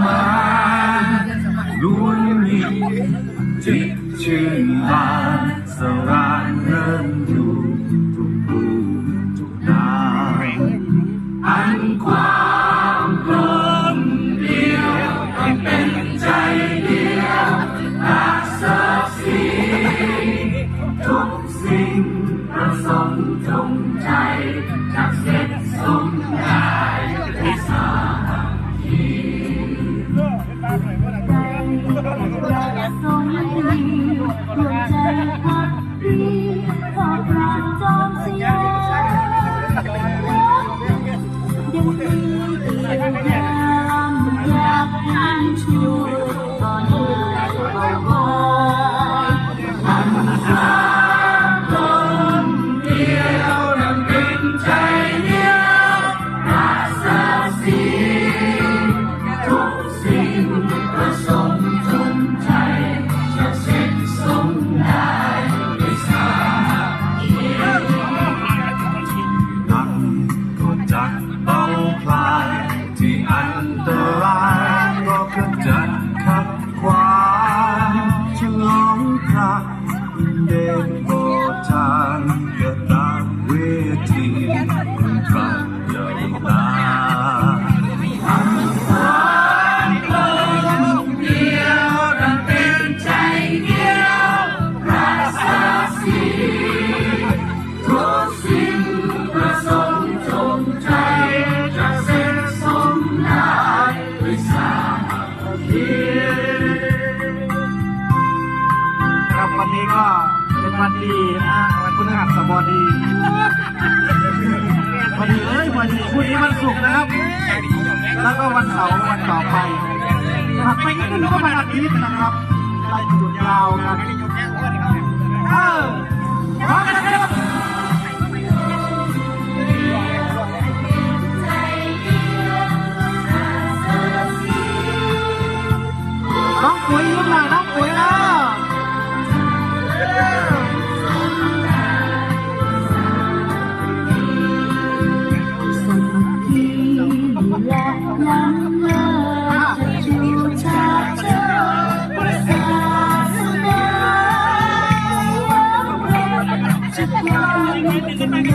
มาล้วนมีจิตชื่นบานสรานเริ่มอยู่ทุกรูทุกนามอันความกลมเดียวให้เป็นใจเดียวรักศักดิ์ศรีทุกสิ่งประสงค์จงใจจากเส อย่าทรงมีดวงใจพักดีขอบรางจอมสยามยังมีเกียรติยามอยากให้ชู ที่ นี้ก็เป็นวันดีนะวันพฤหัสบดีวันดีเอ้ยวันดีพรุ่งนี้วันศุกร์นะครับ แล้วก็วันเสาร์วันต่อไปนะครับไปนิดนึงก็วันอาทิตย์นะครับไล่หยุดยาวกันเออ Thank you.